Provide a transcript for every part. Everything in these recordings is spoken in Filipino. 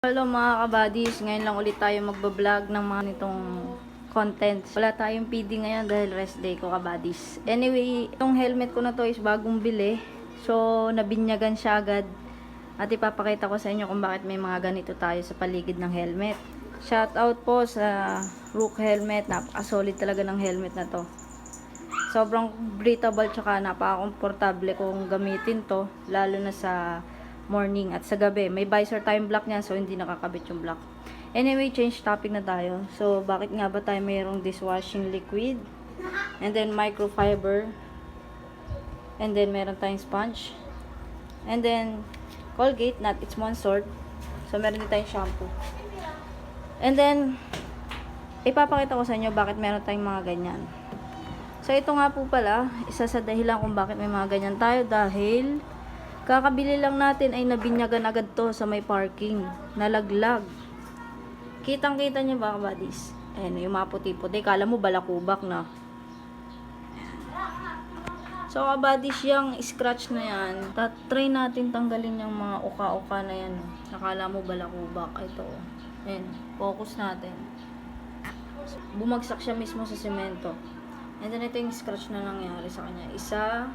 Hello mga kabadis, ngayon lang ulit tayo magbablog ng mga nitong contents. Wala tayong PD ngayon dahil rest day ko kabadis. Anyway, itong helmet ko na to is bagong bili. So, nabinyagan siya agad. At ipapakita ko sa inyo kung bakit may mga ganito tayo sa paligid ng helmet. Shout out po sa Rook helmet. Napaka-solid talaga ng helmet na to. Sobrang breathable tsaka napaka-komportable kung gamitin to. Lalo na sa morning at sa gabi. May visor time block niya so hindi nakakabit yung block. Anyway, change topic na tayo. So, bakit nga ba tayo mayroong dishwashing liquid? And then microfiber. And then meron tayong sponge. And then Colgate, not it's sponsored. So, meron din tayong shampoo. And then, ipapakita ko sa inyo bakit meron tayong mga ganyan. So, ito nga po pala, isa sa dahilan kung bakit may mga ganyan tayo dahil kakabili lang natin ay nabinyagan agad to sa may parking. Nalaglag. Kitang-kita niyo ba, buddies? Ayan, yung mga puti-puti. Kala mo balakubak na. So, kabadis yung scratch na yan, tat- try natin tanggalin yung mga uka-uka na yan. Nakala mo balakubak. Ito. Ayan, focus natin. Bumagsak siya mismo sa semento. And then, ito yung scratch na nangyari sa kanya. Isa,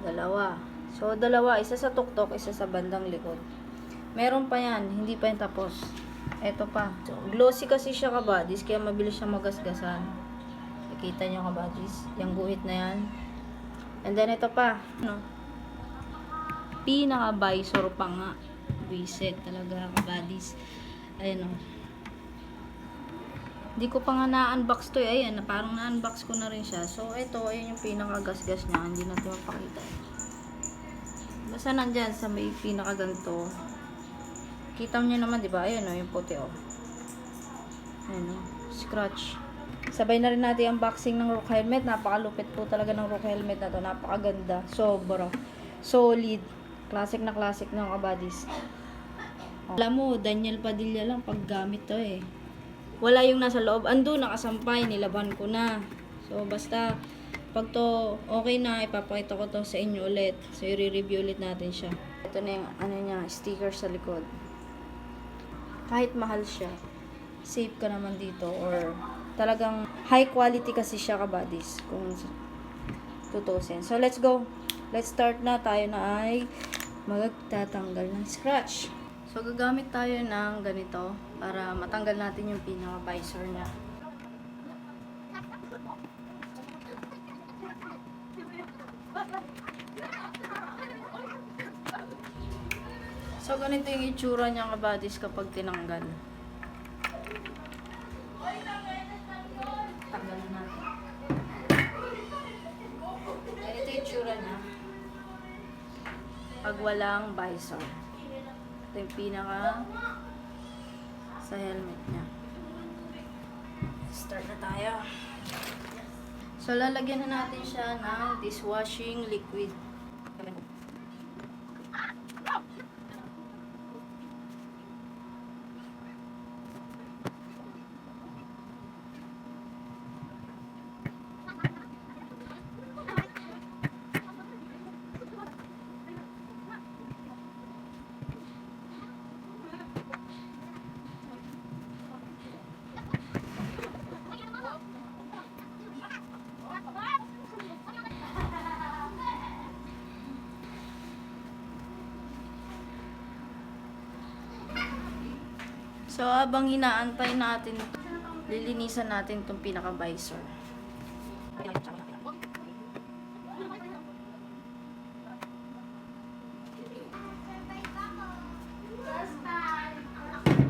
dalawa. So, dalawa. Isa sa tuktok, isa sa bandang likod. Meron pa yan. Hindi pa yan tapos. Ito pa. So, glossy kasi siya kabadis, kaya mabilis siya magasgasan. Nakita niyo kabadis? Yung guhit na yan. And then, ito pa. Ano? Pinaka-visor pa nga. Reset talaga kabadis. Ayan o. Hindi ko pa nga na-unbox to eh. Ayan, parang na-unbox ko na rin siya. So, ito, ayun yung pinaka-gasgas niya. Hindi natin mapakita eh. Basta nandyan sa may pinakaganto. Kita niyo naman, di ba? Ayan o, yung puti o. Ayan o, scratch. Sabay na rin natin ang unboxing ng Rook helmet. Napakalupit po talaga ng Rook helmet na to. Napakaganda. Sobra. Solid. Classic na classic ng kabadis. Alam mo, Daniel Padilla lang paggamit to eh. Wala yung nasa loob. Ando, nakasampay. Nilaban ko na. So, basta pag to okay na, ipapakita ko to sa inyo ulit. So, i-review ulit natin siya. Ito na yung ano niya, sticker sa likod. Kahit mahal siya, safe ka naman dito or talagang high quality kasi siya kabadis kung tutusin. So, let's go. Let's start na. Tayo na ay magtatanggal ng scratch. So, gagamit tayo ng ganito para matanggal natin yung pinaka-visor niya. So, ganito yung itsura niya kabadis kapag tinanggal. Tanggal na. Ganito yung itsura niya. Pag walang visor. Ito yung pinaka sa helmet niya. Start na tayo. So, lalagyan na natin siya ng dishwashing liquid. So, habang inaantay natin, lilinisan natin itong pinaka-visor.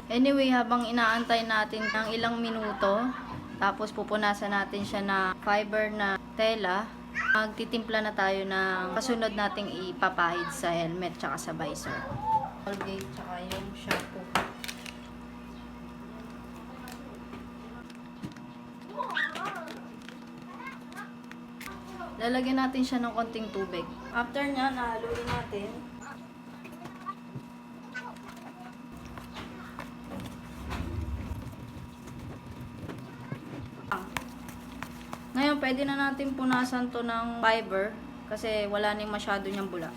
Anyway, habang inaantay natin ng ilang minuto, tapos pupunasan natin siya na fiber na tela, magtitimpla na tayo ng kasunod nating ipapahid sa helmet tsaka sa visor. Colgate tsaka yung shampoo. Lalagyan natin siya ng konting tubig. After niya, nahaluin natin. Ngayon, pwede na natin punasan to ng fiber kasi wala nang masyado niyang bula.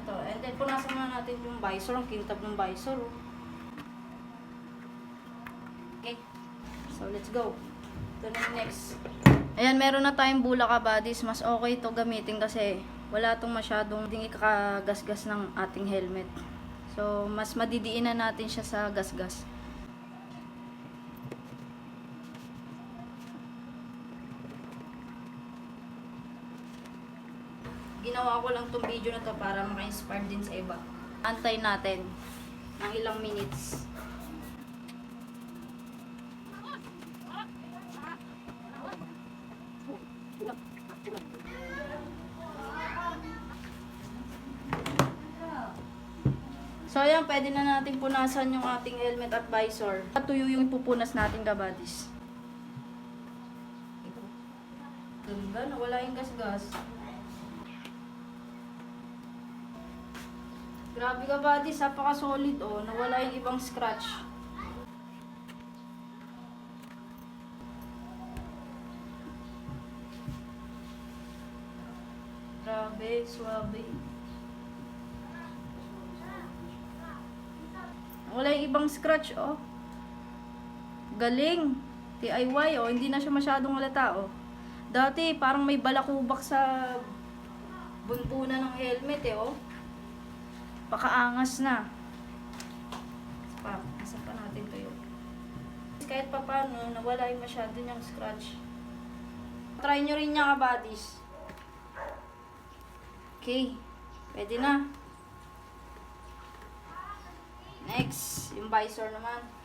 na to. And then, punasan muna natin yung visor, ang kintab ng visor. oh. Okay. So, let's go. Ito na next. Ayan, meron na tayong bulaka buddies. Mas okay to gamitin kasi wala tong masyadong ding ikagasgas ng ating helmet. So, mas madidiinan natin siya sa gasgas. Ginawa ko lang tong video na to para maka-inspire din sa iba. Antay natin ng ilang minutes. So ayan, pwede na natin punasan yung ating helmet at visor. At tuyo yung pupunas natin kabadis. Ganda, nawala yung gasgas. Grabe ka buddies, napaka-solid oh. Nawala yung ibang scratch. Grabe, swabe. Wala yung ibang scratch, oh. Galing. DIY, oh. Hindi na siya masyadong halata, oh. Dati, parang may balakubak sa buntunan ng helmet, eh, oh. Pakaangas na. Pa, asa pa natin yun. Kahit pa paano, nawala yung masyado niyang scratch. Try nyo rin niya, kabadis. Okay. Pwede na. Next, yung visor naman.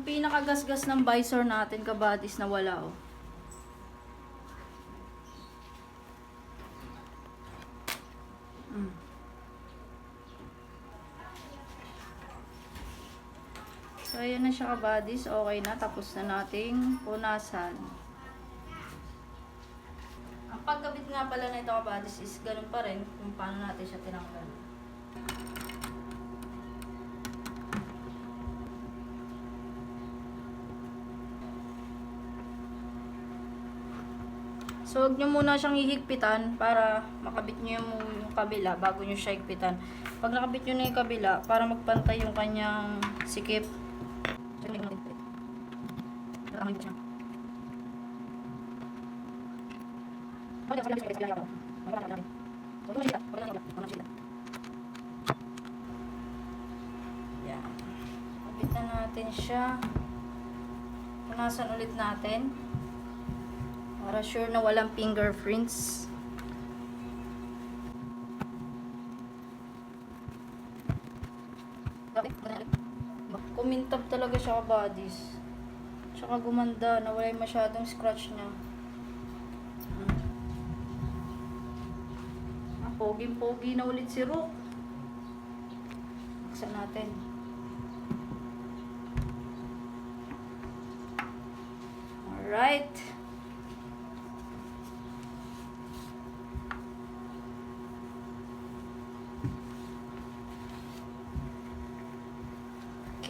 Yung pinakagasgas ng visor natin, kabadis, na wala, oh. Mm. So, ayan na siya, kabadis. Okay na. Tapos na nating punasan. Ang pagkabit nga pala na ito, kabadis, is ganun pa rin kung paano natin siya tinanggal. So, huwag nyo muna siyang hihigpitan para makabit nyo yung, yung kabila bago nyo siya higpitan. Pag nakabit nyo na yung kabila, para magpantay yung kanyang sikip. Yan. Kapitan natin siya. Punasan ulit natin. Para sure na walang fingerprints. Kumintab talaga siya ka-bodies. Tsaka gumanda, nawala yung masyadong scratch niya. Hmm. Ah, poging-pogi na ulit si Rook. Buksan natin. Alright.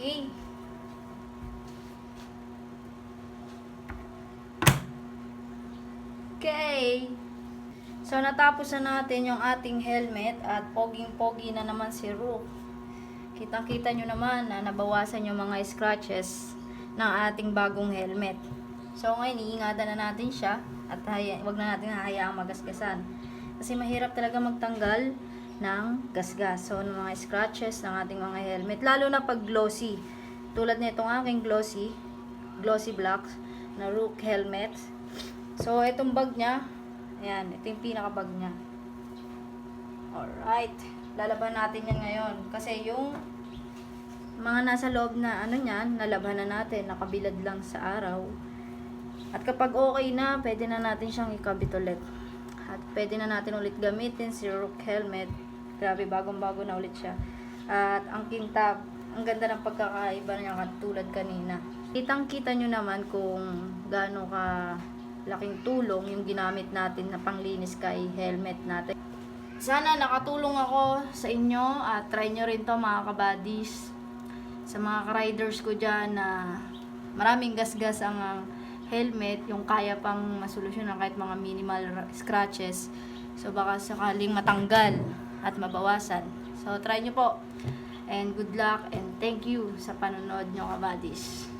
Okay. Okay. So, natapos na natin yung ating helmet at poging-pogi na naman si Rook. Kitang-kita nyo naman na nabawasan yung mga scratches ng ating bagong helmet. So, ngayon, iingatan na natin siya at wag na natin hahayaang magasgasan. Kasi mahirap talaga magtanggal ng gasgas. So, ng mga scratches ng ating mga helmet. Lalo na pag glossy. Tulad nitong aking glossy, glossy black na Rook helmet. So, itong bag niya, ayan, ito yung pinaka-bag niya. Alright. Lalaban natin yan ngayon. Kasi yung mga nasa loob na ano niyan, nalaban na natin, nakabilad lang sa araw. At kapag okay na, pwede na natin siyang ikabit ulit. At pwede na natin ulit gamitin si Rook helmet. Grabe, bagong-bago na ulit siya. At ang kintab, ang ganda ng pagkakaiba niya katulad kanina. Kitang-kita nyo naman kung gaano ka laking tulong yung ginamit natin na panglinis kay helmet natin. Sana nakatulong ako sa inyo at try nyo rin to mga kabadis. Sa mga riders ko dyan na maraming gasgas ang ang helmet, yung kaya pang masolusyonan kahit mga minimal ra- scratches. So baka sakaling matanggal at mabawasan. So try nyo po. And good luck and thank you sa panonood nyo kabadis.